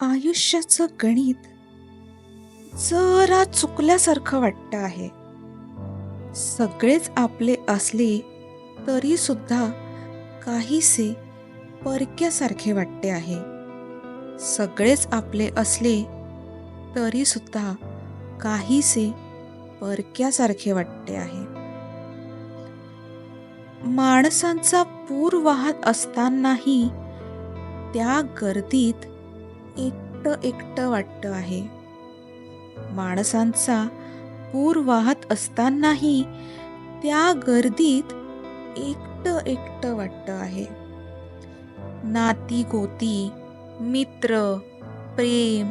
आयुष्याचं गणित जरा चुकल्यासारखं वाटतं आहे. सगळेच आपले असले तरी सुद्धा काहीसे परक्यासारखे वाटते आहे. सगळेच आपले असले तरी सुद्धा काहीसे परक्यासारखे वाटते आहे. माणसांचा पूर वाहत असतानाही त्या गर्दीत एकटं एकटं वाटतं आहे. माणसांचा पूर वाहत असतानाही त्या गर्दीत एकटं एकटं वाटतं आहे. नाती गोती मित्र प्रेम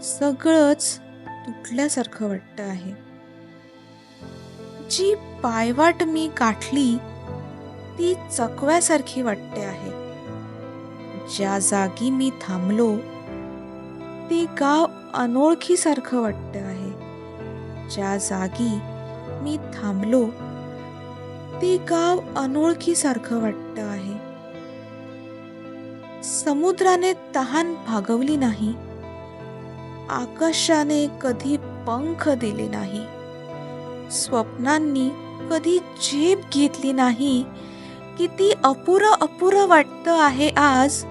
सगळंच तुटल्यासारखं वाटतं आहे. जी पायवाट मी गाठली ती चकव्यासारखी वाटते आहे. ज्या जागी मी थांबलो ते गाव अनोळखीसारखं वाटतं आहे. ज्या जागी मी थांबलो ते गाव अनोळखीसारखं वाटतं आहे. समुद्राने तहान भागवली नाही. आकाशाने कधी पंख दिले नाही. स्वप्नांनी कधी झेप घेतली नाही. किती अपुरं अपुरं वाटतं आहे आज.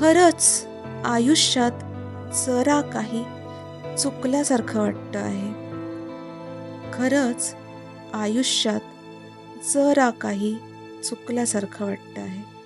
खरंच आयुष्यात जरा काही चुकल्यासारखं वाटतं आहे. खरंच आयुष्यात जरा काही चुकल्यासारखं वाटतं आहे.